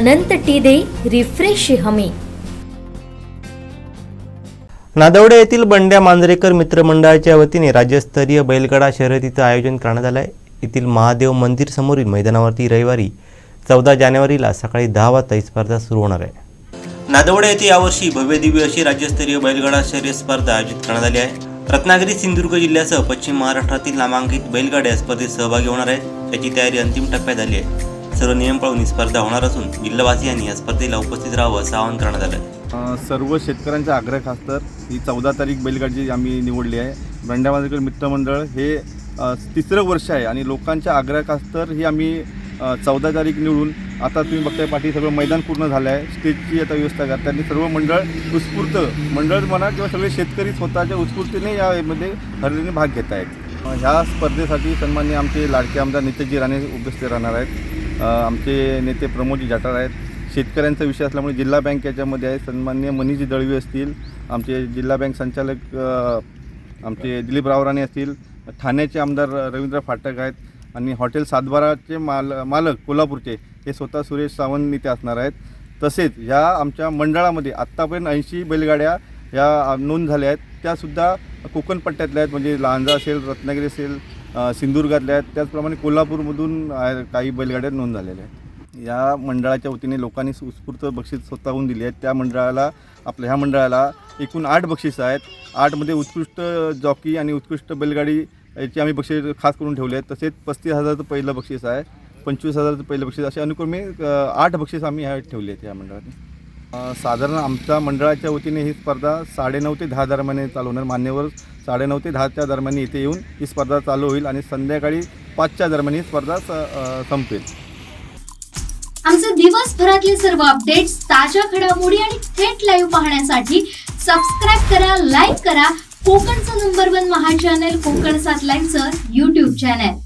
अनंत T दे refresh हमी. नादवडे येथील बंड्या मांजरेकर मित्रमंडळाच्या वतीने राज्यस्तरीय बैलगाडा शर्यतीचं आयोजन करण्यात आलं आहे येथील महादेव मंदिर समोरील मैदानावरती रविवारी चौदा जानेवारीला सकाळी दहा वाजता ही स्पर्धा सुरू होणार आहे. नादवडे येथे यावर्षी भव्यदिव्य अशी राज्यस्तरीय बैलगाडा शर्यत स्पर्धा आयोजित करण्यात आली आहे. रत्नागिरी सिंधुदुर्ग जिल्ह्यासह पश्चिम महाराष्ट्रातील नामांकित बैलगाड्या स्पर्धेत सहभागी होणार आहेत. त्याची तयारी अंतिम टप्प्यात आली आहे. सर्व नियम पाळून ही स्पर्धा होणार असून जिल्हावासियांनी या स्पर्धेला उपस्थित राहावं असं आवाहन करण्यात आलं आहे सर्व शेतकऱ्यांचा आग्रह खासतर ही चौदा तारीख बैलगाडी आम्ही निवडली आहे. बंड्या मित्रमंडळ हे तिसरं वर्ष आहे आणि लोकांच्या आग्रह खासतर ही आम्ही चौदा तारीख निवडून आता तुम्ही बघताय पाठी सगळं मैदान पूर्ण झालं आहे स्टेजची आता व्यवस्था करतात. आणि सर्व मंडळ उत्स्फूर्त मंडळ म्हणा किंवा सगळे शेतकरी स्वतःच्या उत्स्फूर्तीने यामध्ये हरलेने भाग घेत आहेत ह्या स्पर्धेसाठी सन्मान्य आमचे लाडके आमदार नितेशजी राणे उपस्थित राहणार आहेत. आमचे नेते प्रमोदजी जाटार आहेत. शेतकऱ्यांचा विषय असल्यामुळे जिल्हा बँक याच्यामध्ये आहे. सन्मान्य मनीजी दळवी असतील आमचे जिल्हा बँक संचालक आमचे दिलीप रावराणे असतील ठाण्याचे आमदार रवींद्र फाटक आहेत आणि हॉटेल सातबाराचे माल मालक कोल्हापूरचे हे स्वतः सुरेश सावंत नेते असणार आहेत. तसेच ह्या आमच्या मंडळामध्ये आत्तापर्यंत ऐंशी बैलगाड्या या नोंद झाल्या आहेत. त्यासुद्धा कोकण पट्ट्यातल्या आहेत. म्हणजे लांजा असेल रत्नागिरी असेल सिंधुदुर्गातल्या आहेत. त्याचप्रमाणे कोल्हापूरमधून काही बैलगाड्या नोंद झालेल्या आहेत. या मंडळाच्या वतीने लोकांनी उत्स्फूर्त बक्षीस स्वतःहून दिली आहेत. त्या मंडळाला आपल्या ह्या मंडळाला एकूण आठ बक्षीस आहेत. आठमध्ये उत्कृष्ट जॉकी आणि उत्कृष्ट बैलगाडी याची आम्ही बक्षीस खास करून ठेवले आहेत. तसेच पस्तीस हजारचं पहिलं बक्षीस आहे. पंचवीस हजारचं पहिलं बक्षीस. असे अनुक्रमे आठ बक्षीस आम्ही ह्या ठेवले आहेत या मंडळाने. साधारण आमच्या मंडळाच्या वतीने ही स्पर्धा साडेनऊ ते दहा दरम्यान चालू होणार. मान्यवर साडेनऊ ते दहाच्या दरम्यान इथे येऊन ही स्पर्धा चालू होईल आणि संध्याकाळी पाचच्या दरम्यान ही स्पर्धा संपेल. आमचे दिवसभरातले सर्व अपडेट्स ताज्या घडामोडी आणि थेट लाईव्ह पाहण्यासाठी सबस्क्राईब करा लाईक करा. कोकणचं नंबर वन महा चॅनल कोकण सात लाईनचं युट्यूब चॅनल